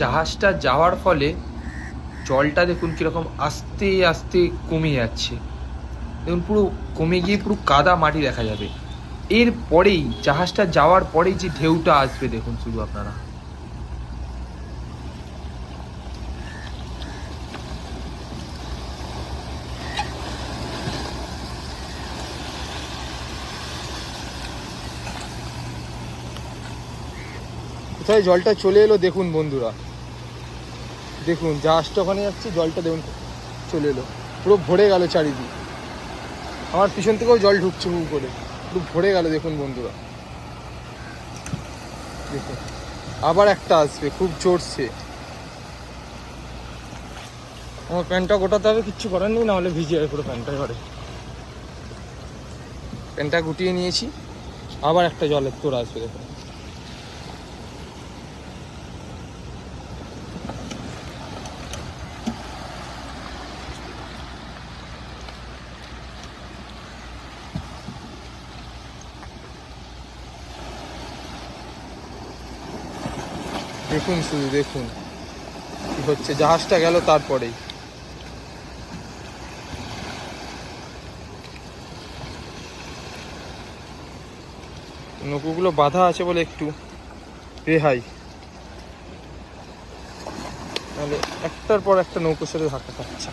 জাহাজটা যাওয়ার ফলে জলটা দেখুন কীরকম আস্তে আস্তে কমে যাচ্ছে। দেখুন পুরো কমে গিয়ে পুরো কাদা মাটি দেখা যাবে। এর পরেই, জাহাজটা যাওয়ার পরেই যে ঢেউটা আসবে দেখুন শুধু আপনারা। কোথায় জলটা চলে এলো দেখুন বন্ধুরা। দেখুন জাহাজটা ওখানে যাচ্ছে, জলটা দেখুন, চলে এলো। পুরো ভরে গেল চারিদিক। আমার পিছন থেকেও জল ঢুকছে হু করে। পুরো ভরে গেল, দেখুন বন্ধুরা। দেখুন, আবার একটা আসবে, খুব চড়ছে আমার প্যান্টটা গোটাতে হবে, কিচ্ছু করার নেই, নাহলে ভিজে যাবে পুরো প্যান্টটা ঘরে। প্যান্টটা গুটিয়ে নিয়েছি, আবার একটা জলের তোর আসবে, দেখুন। দেখুন, শুধু দেখুন। কি হচ্ছে? জাহাজটা গেল তারপরেই। নৌকোগুলো বাধা আছে বলে একটু রেহাই। তাহলে একটার পর একটা নৌকো সাথে ধাক্কা খাচ্ছে।